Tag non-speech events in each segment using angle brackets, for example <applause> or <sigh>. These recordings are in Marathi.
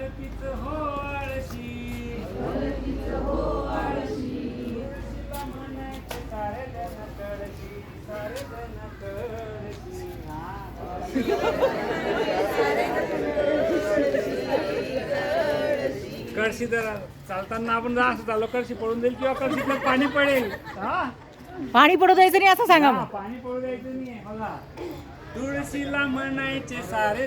भलतीच हो आळशी. तुळशीला म्हणायचे सारे जण कळशी सारे जण कळशी कळशी जर चालताना आपण जर असं चाललो कळशी पडून जाईल किंवा कळशीतलं पाणी पडेल. हा? पाणी पडू द्यायचं नाही असं सांगा हा, मग. पाणी पडू द्यायचं नाही बघा. तुळशीला म्हणायचे सारे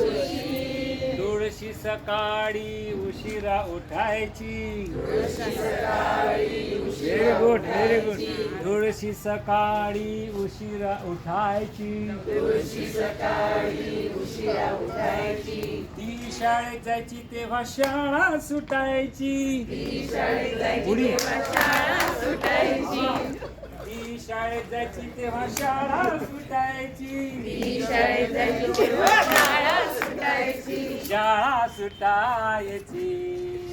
तुळशी सकाळी उशिरा उठायची. Very good very good Tulshi सकाळी उशिरा उठायची. ती शाळेत जायची तेव्हा शाळा सुटायची. शाळेत जायची तेव्हा शाळा सुटायची. शाळेत जायची तेव्हा शाळा सुटायची. शाळा सुटायची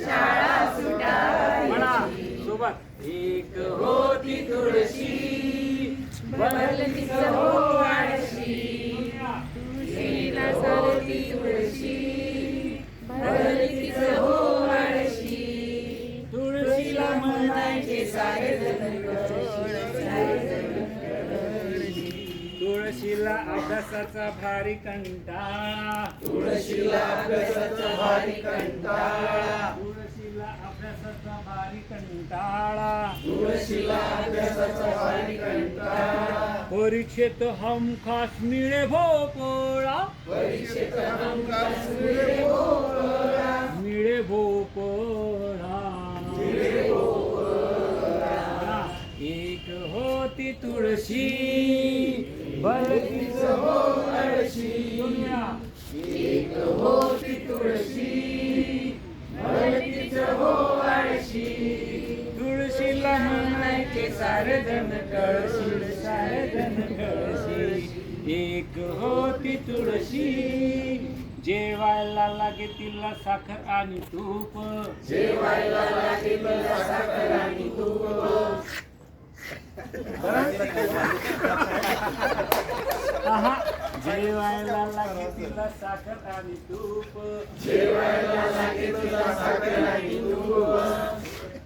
शाळा सुटायची म्हणा सोबत एक होती तुळशी. बदलली अभ्यासाचा भारी कंटाळा तुळशीला अभ्यासाचा भारी कंटाळा तुळशीला अभ्यासाचा भारी कंटाळा. तुळशीला अभ्यासाचा भारी कंटाळा परीक्षेत हमखास मिळे भोपोळा. परीक्षेत हमखास मिळे भोपोळा. होती तुळशी. बलकीच हो आळशी होती तुळशी. बलकीच हो आळशी तुळशीला म्हणायचे सारे जण कळशी. सारे जण कळशी. एक होती तुळशी. जेवायला लागे तिला साखर आणि तूप. आहा. जेवायला लागे तिला साखर आणि तूप. जेवायला लागे तिला साखर आणि तूप.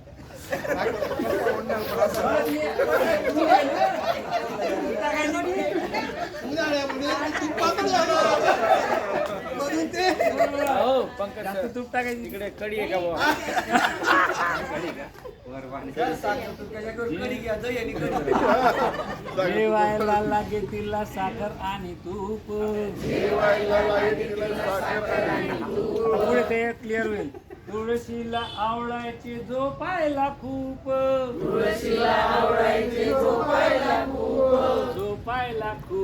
तूप टाकायची. इकडे कडी आहे का <laughs> जेवायला लागे तिला साखर आणि तूप. पुढे ते क्लिअर होईल. तुळशीला आवळायचे जो पायला खूप. तुळशीला आवळायचे जो पायला खूप. जो पायला खूप.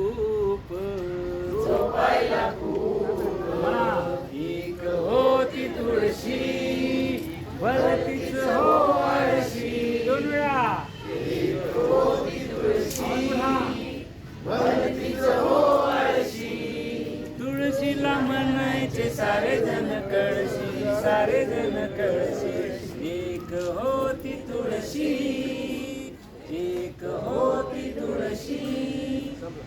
कळशी सारे जण कळशी एक होती तुळशी एक होती तुळशी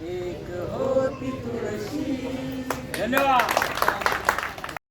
एक होती तुळशी. धन्यवाद.